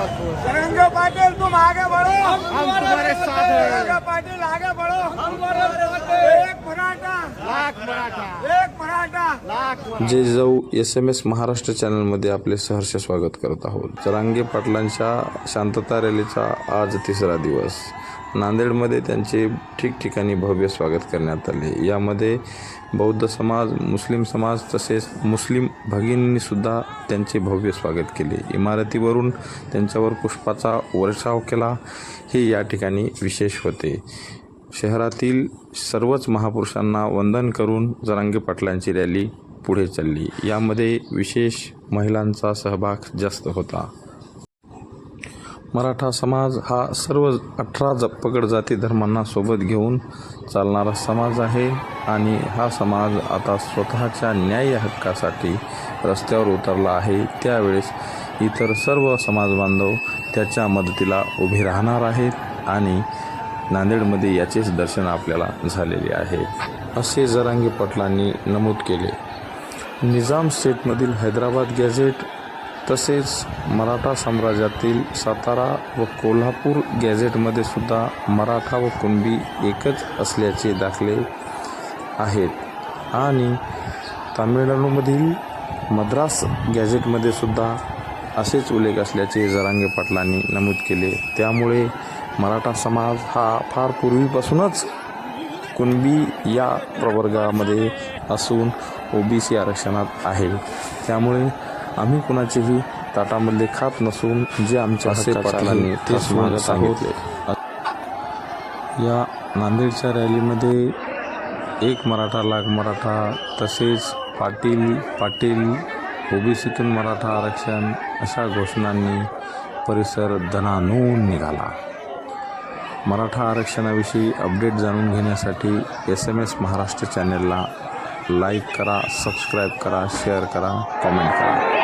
पाटिल तुम आगे बढ़ो हम तुम्हारे साथ हैं। सरंग पाटिल आगे बढ़ो हम एक मराठा लाख मराठा एक मराठा लाख जे जाऊ एस एम एस महाराष्ट्र चॅनलमध्ये आपले सहर्ष स्वागत करत आहोत. जरांगे पाटलांच्या शांतता रॅलीचा आज तिसरा दिवस. नांदेडमध्ये त्यांचे ठिकठिकाणी भव्य स्वागत करण्यात आले. यामध्ये बौद्ध समाज मुस्लिम समाज तसेच मुस्लिम भगिनींनीसुद्धा त्यांचे भव्य स्वागत केले. इमारतीवरून त्यांच्यावर पुष्पाचा वर्षाव केला. हे या ठिकाणी विशेष होते. शहरातील सर्वच महापुरुषांना वंदन करून जरांगे पाटलांची रॅली पुढे चालली. यामध्ये विशेष महिलांचा सहभाग जास्त होता. मराठा समाज हा सर्व अठरा ज पगड जाती धर्मांना सोबत घेऊन चालणारा समाज आहे आणि हा समाज आता स्वतःच्या न्याय हक्कासाठी रस्त्यावर उतरला आहे. त्यावेळेस इतर सर्व समाजबांधव त्याच्या मदतीला उभे राहणार आहेत आणि नांदेडमध्ये याचेच दर्शन आपल्याला झालेले आहे. असे जरांगे पाटलांनी नमूद केले. निजाम स्टेटमधील हैदराबाद गॅझेट तसेच मराठा साम्राज्यातील सातारा व कोल्हापूर गॅझेटमध्ये सुद्धा मराठा व कुणबी एकच असल्याचे दाखले आहेत. आणि तामिळनाडूमधील मद्रास गॅझेटमध्ये सुद्धा असेच उल्लेख असल्याचे जरांगे पाटलांनी नमूद केले. त्यामुळे मराठा समाज हा फार पूर्वीपासूनच कुणबी या प्रवर्गामध्ये असून ओबीसी आरक्षणात आहे. त्यामुळे आम्ही कुणाचेही ताटामधले खात नसून जे आमच्या पाटलांनी ते मागत आहोत. या नांदेडच्या रॅलीमध्ये एक मराठा लाख मराठा तसेच पाटील पाटील ओबीसीतून मराठा आरक्षण अशा घोषणांनी परिसर दणानून निघाला. मराठा आरक्षणाविषयी अपडेट जाणून घेण्यासाठी एस एम एस महाराष्ट्र चॅनेलला लाईक करा सबस्क्राईब करा शेअर करा कॉमेंट करा.